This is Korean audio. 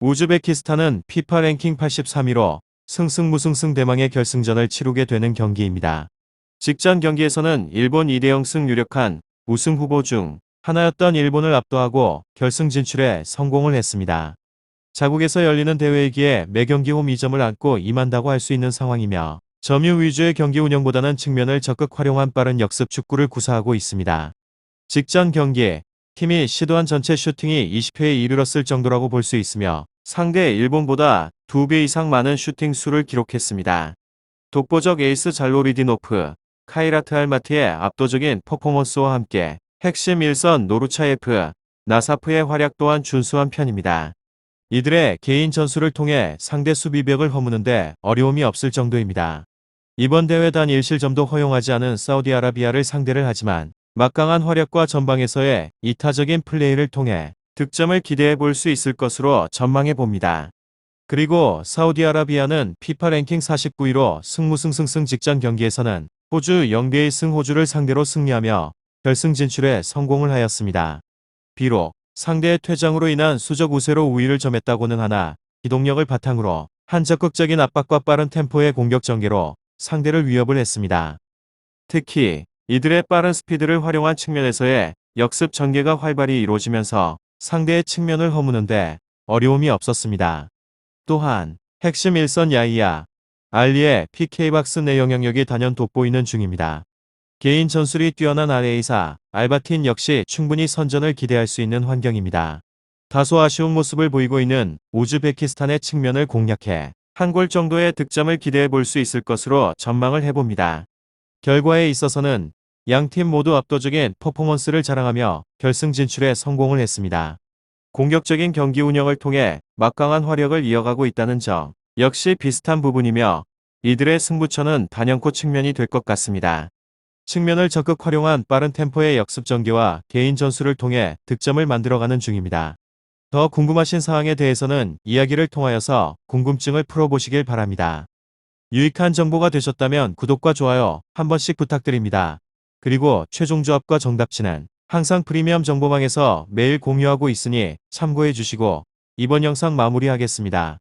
우즈베키스탄은 피파 랭킹 83위로 승승무승승 대망의 결승전을 치르게 되는 경기입니다. 직전 경기에서는 일본 2대0 승 유력한 우승 후보 중 하나였던 일본을 압도하고 결승 진출에 성공을 했습니다. 자국에서 열리는 대회이기에 매 경기 홈 2점을 안고 임한다고 할 수 있는 상황이며 점유 위주의 경기 운영보다는 측면을 적극 활용한 빠른 역습 축구를 구사하고 있습니다. 직전 경기에 팀이 시도한 전체 슈팅이 20회에 이르렀을 정도라고 볼 수 있으며 상대 일본보다 2배 이상 많은 슈팅 수를 기록했습니다. 독보적 에이스 잘로리디노프, 카이라트 알마티의 압도적인 퍼포먼스와 함께 핵심 일선 노루차예프, 나사프의 활약 또한 준수한 편입니다. 이들의 개인 전술을 통해 상대 수비벽을 허무는데 어려움이 없을 정도입니다. 이번 대회 단 1실점도 허용하지 않은 사우디아라비아를 상대를 하지만 막강한 활약과 전방에서의 이타적인 플레이를 통해 득점을 기대해 볼 수 있을 것으로 전망해 봅니다. 그리고 사우디아라비아는 피파 랭킹 49위로 승무승승승 직전 경기에서는 호주 0대 1 승 호주를 상대로 승리하며 결승 진출에 성공을 하였습니다. 비록 상대의 퇴장으로 인한 수적 우세로 우위를 점했다고는 하나 기동력을 바탕으로 한 적극적인 압박과 빠른 템포의 공격 전개로 상대를 위협을 했습니다. 특히 이들의 빠른 스피드를 활용한 측면에서의 역습 전개가 활발히 이루어지면서 상대의 측면을 허무는데 어려움이 없었습니다. 또한 핵심 일선 야이야, 알리의 PK박스 내 영향력이 단연 돋보이는 중입니다. 개인 전술이 뛰어난 아레이사, 알바틴 역시 충분히 선전을 기대할 수 있는 환경입니다. 다소 아쉬운 모습을 보이고 있는 우즈베키스탄의 측면을 공략해 한 골 정도의 득점을 기대해 볼 수 있을 것으로 전망을 해봅니다. 결과에 있어서는 양팀 모두 압도적인 퍼포먼스를 자랑하며 결승 진출에 성공을 했습니다. 공격적인 경기 운영을 통해 막강한 화력을 이어가고 있다는 점 역시 비슷한 부분이며 이들의 승부처는 단연코 측면이 될 것 같습니다. 측면을 적극 활용한 빠른 템포의 역습 전개와 개인 전술을 통해 득점을 만들어가는 중입니다. 더 궁금하신 사항에 대해서는 이야기를 통하여서 궁금증을 풀어보시길 바랍니다. 유익한 정보가 되셨다면 구독과 좋아요 한 번씩 부탁드립니다. 그리고 최종 조합과 정답치는 항상 프리미엄 정보방에서 매일 공유하고 있으니 참고해 주시고 이번 영상 마무리하겠습니다.